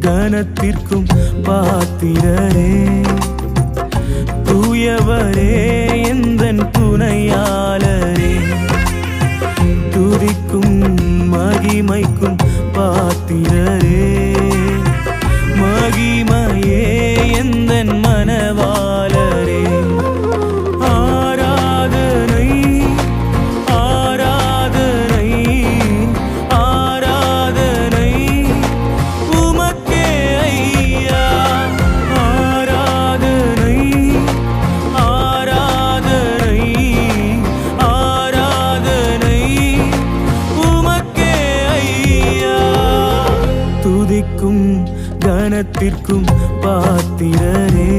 கனத்திற்கும் பாத்திரரே. தூயவரே எந்தன் துணையாளரே. துதிக்கும் மகிமைக்கும் பாத்திரரே. கனத்திற்கும் பாத்திரரே.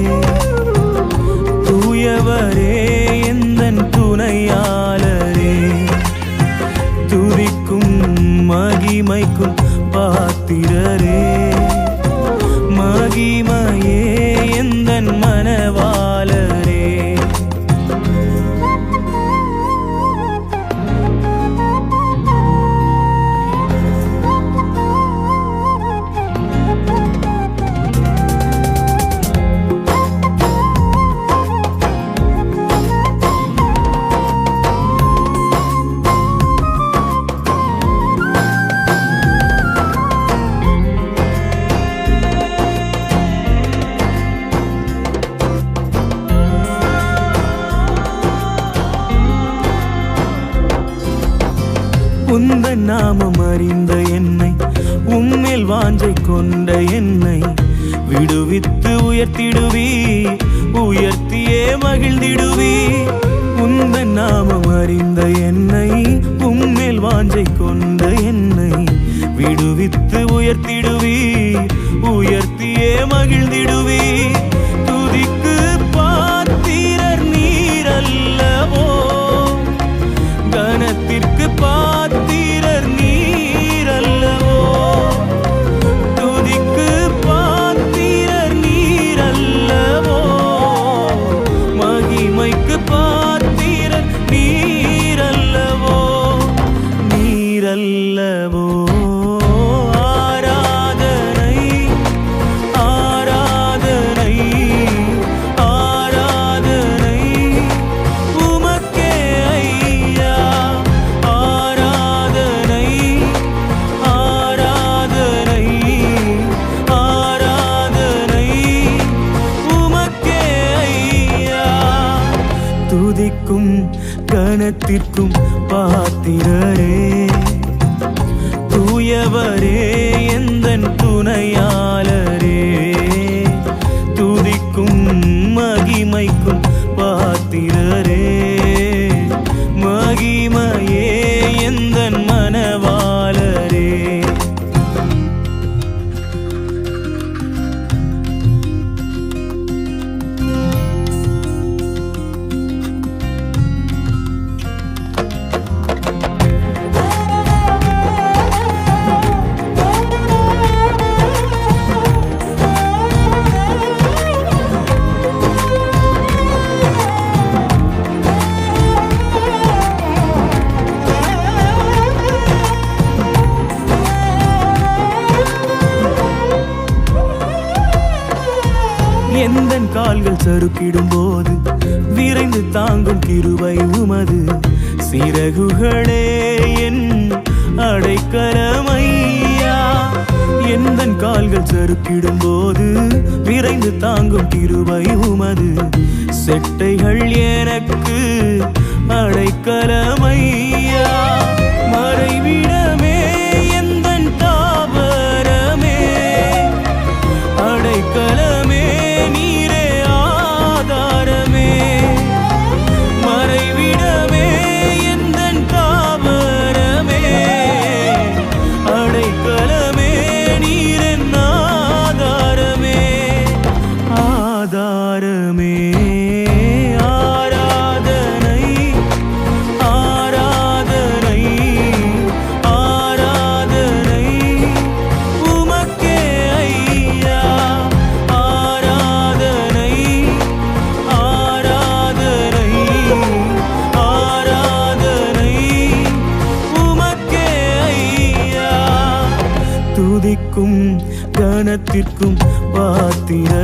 உந்த நாமம் அறிந்த என்னை உம்மில் வாஞ்சை கொண்ட என்னை. விடுவித்து உயர்த்திடுவி உயர்த்தியே மகிழ்ந்திடுவி. உந்த நாமம் அறிந்த என்னை உம்மில் வாஞ்சை கொண்ட என்னை. விடுவித்து உயர்த்திடுவி உயர்த்தியே மகிழ்ந்திடுவி. துதிக்கும் கணத்திற்கும் பாத்திரரே. தூயவரே எந்த துணையாளரே. கால்கள் சறுக்கிடும் போது விரைந்து தாங்கும் கிருவை உமது. சிறகுகளே என் அடைக்கலமையா. எந்தன் கால்கள் சறுக்கிடும் போது விரைந்து தாங்கும் கிருவை உமது. செட்டைகள் எனக்கு அடைக்கலமையா. மரணத்திற்கும் பாத்திர